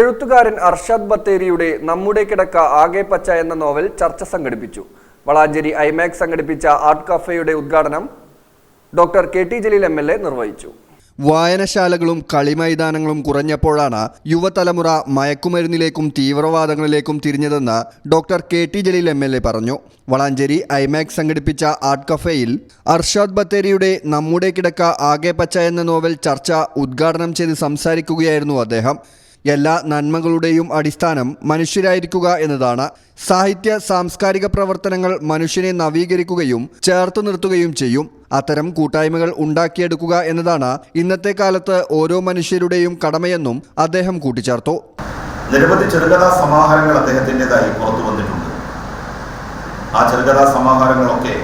എഴുത്തുകാരൻ അർഷാദ് ബത്തേരിയുടെ നമ്മുടെ കിടക്ക ആകെ പച്ച എന്ന നോവൽ ചർച്ച സംഘടിപ്പിച്ചു. വളാഞ്ചേരി ഐമാക്സ് സംഘടിപ്പിച്ച ആർട്ട് കഫേയുടെ ഉദ്ഘാടനം doctor K T Jaleel M L A നിർവഹിച്ചു. വായനശാലകളും കളിമൈതാനങ്ങളും കുറഞ്ഞപ്പോഴാണ് യുവതലമുറ മയക്കുമരുന്നിലേക്കും തീവ്രവാദങ്ങളിലേക്കും തിരിഞ്ഞതെന്ന് doctor K T Jaleel M L A പറഞ്ഞു. വളാഞ്ചേരി ഐമാക്സ് സംഘടിപ്പിച്ച ആർട്ട് കഫേയിൽ അർഷാദ് ബത്തേരിയുടെ നമ്മുടെ കിടക്ക ആകെ പച്ച എന്ന നോവൽ ചർച്ച ഉദ്ഘാടനം ചെയ്ത് സംസാരിക്കുകയായിരുന്നു അദ്ദേഹം. എല്ലാ നന്മകളുടെയും അടിസ്ഥാനം മനുഷ്യരായിരിക്കുക എന്നതാണ്. സാഹിത്യ സാംസ്കാരിക പ്രവർത്തനങ്ങൾ മനുഷ്യനെ നവീകരിക്കുകയും ചേർത്ത് നിർത്തുകയും ചെയ്യും. അത്തരം കൂട്ടായ്മകൾ ഉണ്ടാക്കിയെടുക്കുക എന്നതാണ് ഇന്നത്തെ കാലത്ത് ഓരോ മനുഷ്യരുടെയും കടമയെന്നും അദ്ദേഹം കൂട്ടിച്ചേർത്തു. നിരവധി ചെറുകഥാ സമാഹാരങ്ങൾ അദ്ദേഹത്തിന്റെതായി പുറത്തു വന്നിട്ടുണ്ട്. ആ ചെറുകഥാ സമാഹാരങ്ങളൊക്കെ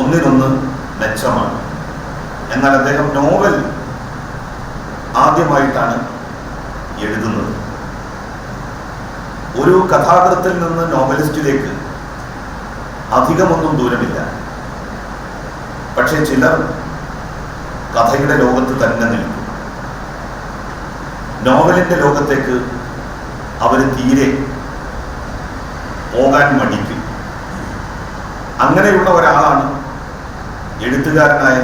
ഒന്നിനൊന്ന് മെച്ചമാണ്. എന്നാൽ അദ്ദേഹം നോവൽ ആദ്യമായിട്ടാണ് എഴുതുന്നത്. ഒരു കഥാകൃത്തിൽ നിന്ന് നോവലിസ്റ്റിലേക്ക് അധികമൊന്നും ദൂരമില്ല. പക്ഷേ ചിലർ കഥയുടെ ലോകത്ത് തന്നെ നിൽക്കും. നോവലിന്റെ ലോകത്തേക്ക് അവർ തീരെ പോകാൻ മടിക്കും. അങ്ങനെയുള്ള ഒരാളാണ് എഴുത്തുകാരനായ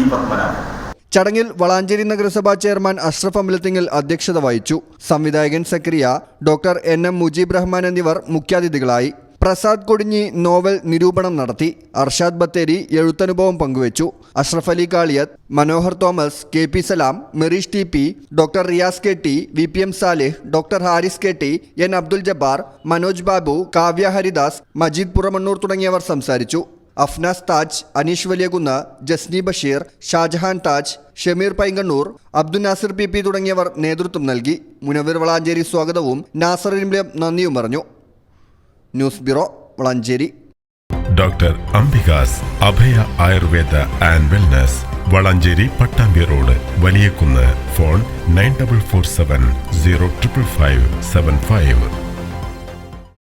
ഈ പത്മനാഭൻ. ചടങ്ങിൽ വളാഞ്ചേരി നഗരസഭാ ചെയർമാൻ അഷ്റഫ് അമ്പലത്തിങ്ങൽ അധ്യക്ഷത വഹിച്ചു. സംവിധായകൻ Zakariya doctor N M Mujeeb Rahman എന്നിവർ മുഖ്യാതിഥികളായി. പ്രസാദ് കൊടിഞ്ഞി നോവൽ നിരൂപണം നടത്തി. അർഷാദ് ബത്തേരി എഴുത്തനുഭവം പങ്കുവച്ചു. Ashraf Ali Kaliyath Manohar Thomas K P Salam Merish T P doctor Riyas K T V P M Salih doctor Haris K T N Abdul Jabbar Manoj Babu Kavya Haridas Majeed Puramannur തുടങ്ങിയവർ സംസാരിച്ചു. Afnas Taj Aneesh Valiyakunnu Jasni Basheer Shajahan Taj Shameer Painkannur Abdul Nasir P P തുടങ്ങിയവർ നേതൃത്വം നൽകി. മുനവീർ വളാഞ്ചേരി സ്വാഗതവും. നാസർ നന്ദിയും പറഞ്ഞു. News bureau Valanchery. Doctor Ambika's Abhaya Ayurveda and wellness Valanchery Pattambi road Valiyakunnu phone nine double four seven zero triple five seven five.